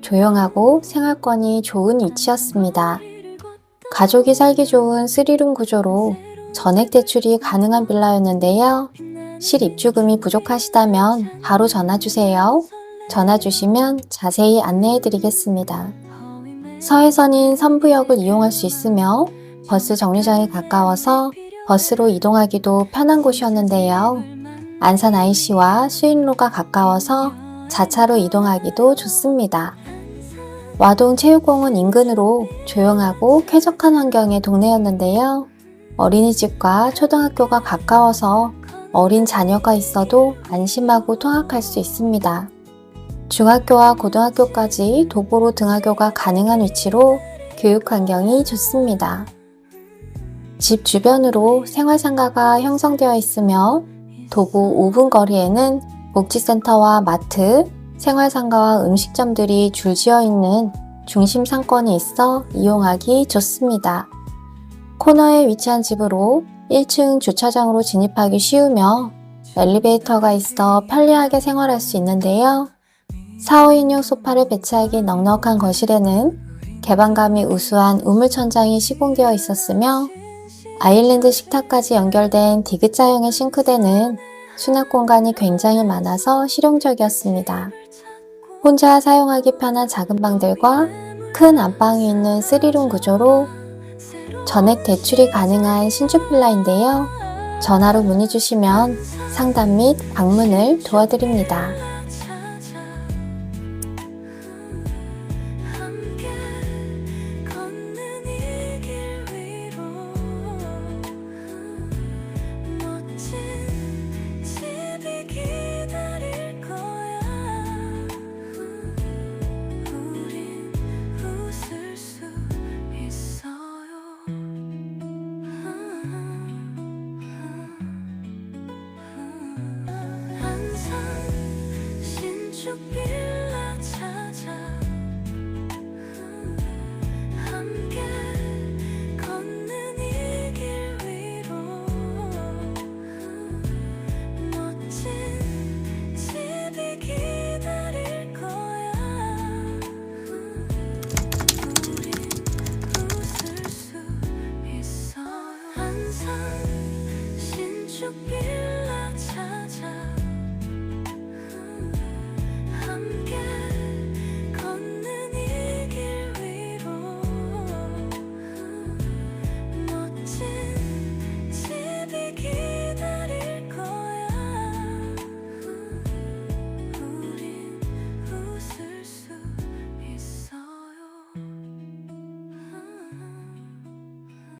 조용하고 생활권이 좋은 위치였습니다. 가족이 살기 좋은 스리룸 구조로 전액 대출이 가능한 빌라였는데요. 실입주금이 부족하시다면 바로 전화 주세요. 전화 주시면 자세히 안내해 드리겠습니다. 서해선인 선부역을 이용할 수 있으며 버스 정류장에 가까워서 버스로 이동하기도 편한 곳이었는데요. 안산 IC와 수인로가 가까워서 자차로 이동하기도 좋습니다. 와동 체육공원 인근으로 조용하고 쾌적한 환경의 동네였는데요. 어린이집과 초등학교가 가까워서 어린 자녀가 있어도 안심하고 통학할 수 있습니다. 중학교와 고등학교까지 도보로 등하교가 가능한 위치로 교육 환경이 좋습니다. 집 주변으로 생활상가가 형성되어 있으며 도보 5분 거리에는 복지센터와 마트, 생활상가와 음식점들이 줄지어 있는 중심 상권이 있어 이용하기 좋습니다. 코너에 위치한 집으로 1층 주차장으로 진입하기 쉬우며 엘리베이터가 있어 편리하게 생활할 수 있는데요. 4, 5인용 소파를 배치하기 넉넉한 거실에는 개방감이 우수한 우물천장이 시공되어 있었으며 아일랜드 식탁까지 연결된 디귿자형의 싱크대는 수납 공간이 굉장히 많아서 실용적이었습니다. 혼자 사용하기 편한 작은 방들과 큰 안방이 있는 3룸 구조로 전액 대출이 가능한 신축 빌라인데요. 전화로 문의 주시면 상담 및 방문을 도와드립니다. 신축 빌라 찾아. 함께 걷는 이 길 위로. 멋진 집이 기다릴 거야. 우린 웃을 수 있어요 항상 신축 빌라 찾아